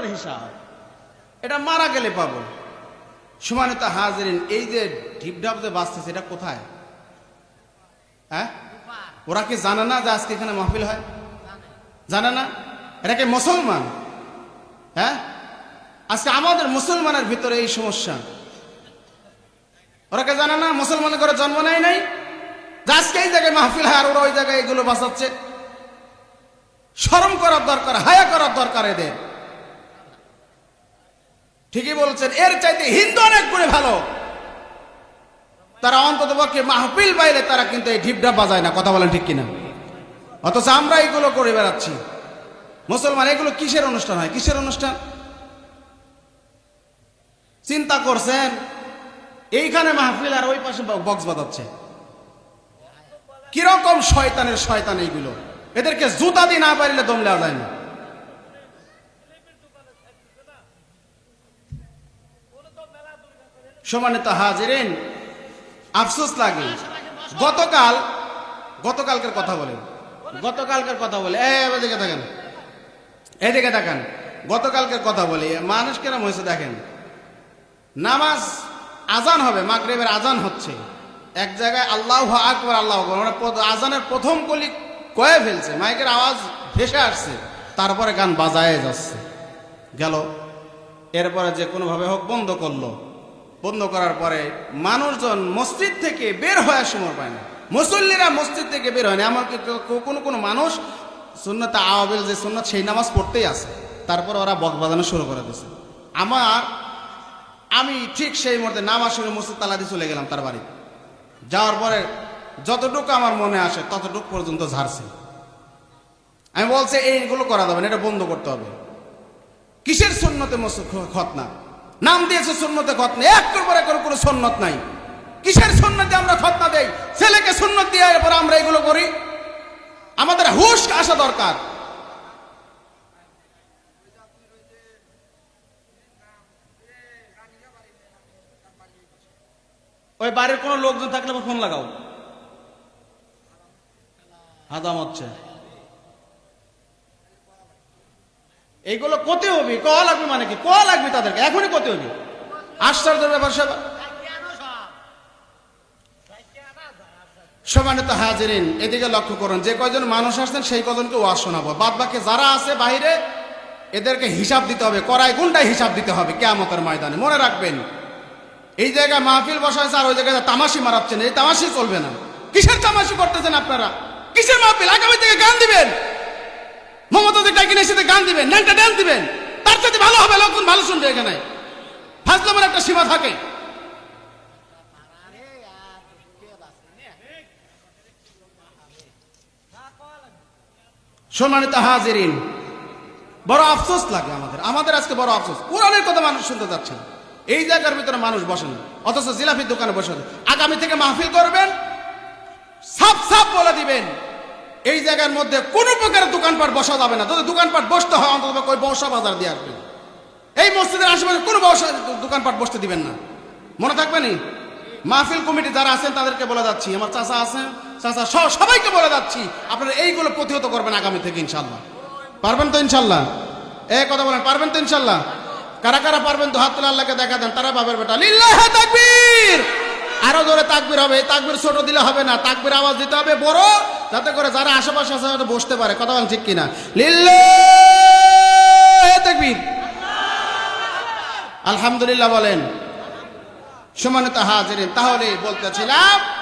পরের হিসাব। এটা মারা গেলে পাবো। সমানিত হাজরিন, এই যে ঢিপঢাপ যে বাঁচতেছে, এটা কোথায়? হ্যাঁ? ওরা কি জানে না যে আজকে এখানে মাহফিল হয়? জানে না? এটা কি মুসলমান? হ্যাঁ? আজকে আমাদের মুসলমানের ভিতরে এই সমস্যা। ওরা কে জানে না মুসলমানের ঘরে জন্ম নেয় নাই? আজকে এই জায়গায় মাহফিল হয় আর ওরা ওই জায়গায় এগুলো বাঁচাচ্ছে। শরম করার দরকার, হায়া করার দরকার এদের। ঠিকই বলছেন, এর চাইতে হিন্দু অনেক গুণে ভালো। তারা অন্তত পক্ষে মাহফিল বাইরে তারা কিন্তু এই ঢিপঢাপ বাজায় না, কথা বলেন ঠিক কিনা? অথচ আমরা এগুলো করে বেড়াচ্ছি। মুসলমান, এগুলো কিসের অনুষ্ঠান হয়? কিসের অনুষ্ঠান? চিন্তা করছেন, এইখানে মাহফিল আর ওই পাশে বক্স বাজাচ্ছে। কীরকম শয়তানের শয়তান এইগুলো? এদেরকে জুতা দিয়ে না পারিলে দম যায় না। সমানিত হাজিরেন, আফসোস লাগে। গতকাল, গতকালকের কথা বলেন। গতকালকের কথা বলে এদিকে দেখেন এদিকে দেখেন গতকালকের কথা বলি মানুষ কেরম হয়েছে দেখেন। নামাজ আজান হবে, মাগরেবের আজান হচ্ছে। এক জায়গায় আল্লাহ আকবর, আল্লাহ মানে আজানের প্রথম কলি কয়ে ফেলছে, মাইকের আওয়াজ ভেসে আসছে, তারপরে গান বাজায় যাচ্ছে। গেল। এরপরে যে কোনোভাবে হোক বন্ধ করল। বন্ধ করার পরে মানুষজন মসজিদ থেকে বের হওয়ার সময় পায় না। মুসল্লিরা মসজিদ থেকে বের হয় না। এমনকি কোনো কোনো মানুষ সুন্নত আওয়াবিল যে সুন্নত, সেই নামাজ পড়তেই আছে। তারপর ওরা বক বাজানো শুরু করে দিছে। আমার, আমি ঠিক সেই মুহূর্তে নামাজ শুনে মসজিদ তালা দিয়ে চলে গেলাম তার বাড়ি যাওয়ার পরে যতটুকু আমার মনে আসে, ততটুকু পর্যন্ত ঝাড়ছে। আমি বলছি এইগুলো করা যাবে না, এটা বন্ধ করতে হবে। কিসের সন্ন্যতে খতনা নাম দিয়েছে সন্ন্যতে খতনা একটার পরে করে কোনো সন্ন্যত নাই। কিসের সন্ন্যতে আমরা খতনা দেই? ছেলেকে সন্ন্যত দিয়ে এরপর আমরা এগুলো করি। আমাদের হুশ আসা দরকার। ওই বাড়ির কোনো লোকজন থাকলে ফোন লাগাও। হাদাম হচ্ছে। এইগুলো কতে হবি ক লাগবে মানে কি? ক লাগবে তাদেরকে, এখনই কতে হবি। আশ্চর্যের ব্যাপার সব। সমানিত হাজিরিন, এদিকে লক্ষ্য করুন, যে কয়জন মানুষ আসছেন, সেই কজনকে ওয়াজ শোনাবো। বাদ বাকি যারা আছে বাইরে, এদেরকে হিসাব দিতে হবে করায় গুণটাই হিসাব দিতে হবে কেয়ামতের ময়দানে। মনে রাখবেন, এই জায়গায় মাহফিল বসা আর ওই জায়গায় তামাশি মারাচ্ছেন, এই তামাশি চলবে না। কিসের তামাশি করতেছেন আপনারা? কিসের মাহফিল? আগামী থেকে গান দিবেন। মমতাদের ডাকি নিয়ে সাথে গান দিবেন ন্যাংটা ড্যান্স দিবেন, তার সাথে ভালো হবে, লোকজন ভালো শুনবে এখানে। ফাজলামের একটা সীমা থাকে। সম্মানিত হাজিরিন, বড় আফসোস লাগে আমাদের আমাদের আজকে বড় আফসোস। কোরআনের কথা মানুষ শুনতে যাচ্ছে না। এই জায়গার ভিতরে মানুষ বসেন অথচ জিলাফির দোকানে বসে আগামী থেকে মাহফিল করবেন সাপ সাপ বলে দিবেন। এই জায়গার মধ্যে কোনো প্রকারের দোকানপাট বসা যাবে না। যদি দোকানপাট বসতে হয়, অন্তত ওই বসা বাজার দিয়ে আসবেন এই মসজিদের আশেপাশে কোনো বসা দোকানপাট বসতে দিবেন না। মনে থাকবে নি? মাহফিল কমিটি যারা আছেন, তাদেরকে বলে যাচ্ছি। আমার চাচা আছেন, চাচা সহ সবাইকে বলে যাচ্ছি। আপনারা এইগুলো প্রতিহত করবেন আগামী থেকে ইনশাল্লাহ পারবেন তো ইনশাল্লাহ এই কথা বলেন, পারবেন তো ইনশাল্লাহ কারা কারা পারবেন, তো হাত তুলে আল্লাহকে দেখা দেন, তারা পাবেন বেটা। লিল্লাহ তাকবীর! আরও জোরে তাকবির হবে। তাকবির ছোট দিলে হবে না। তাকবির আওয়াজ দিতে হবে। বড় যাতে করে যারা আশেপাশে আছে যাতে বসতে পারে। কথা বলেন ঠিক কিনা? তাকবীর। আলহামদুলিল্লাহ বলেন। সমানিত হাজির তাহলে বলতেছিলাম